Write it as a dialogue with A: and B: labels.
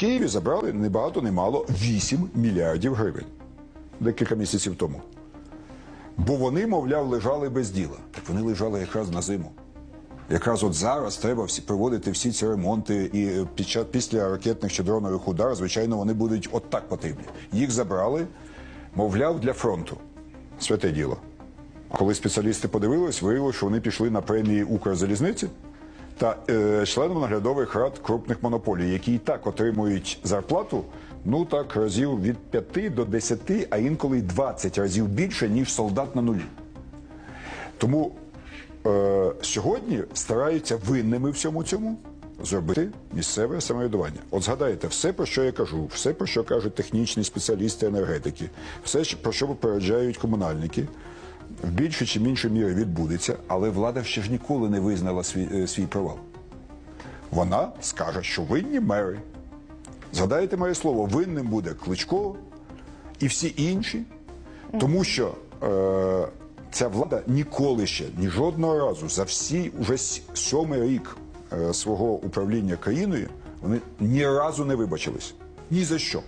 A: Києві забрали не багато, не мало 8 мільярдів гривень декілька місяців тому. Бо вони, мовляв, лежали без діла. Так вони лежали якраз на зиму. Якраз от зараз треба всі проводити всі ці ремонти, і е, під час після ракетних чи дронових ударів, звичайно, вони будуть от так потрібні. Їх забрали, мовляв, для фронту. Святе діло. Коли спеціалісти подивились, виявилося, що вони пішли на премії Укрзалізниці та е, членам наглядових рад крупних монополій, які і так отримують зарплату, ну так разів від 5 до 10, а інколи й 20 разів більше, ніж солдат на нулі. Тому е, сьогодні стараються винними всьому цьому зробити місцеве самоврядування. От згадайте, все, про що я кажу, все, про що кажуть технічні спеціалісти енергетики, все, про що попереджають комунальники, в більшій чи меншій мірі відбудеться, але влада ще ж ніколи не визнала свій, е, свій провал. Вона скаже, що винні мери. Згадайте моє слово, винним буде Кличко і всі інші, тому що е, ця влада ніколи ще, ні жодного разу за всі уже сьомий рік е, свого управління країною, вони ні разу не вибачились. Ні за що.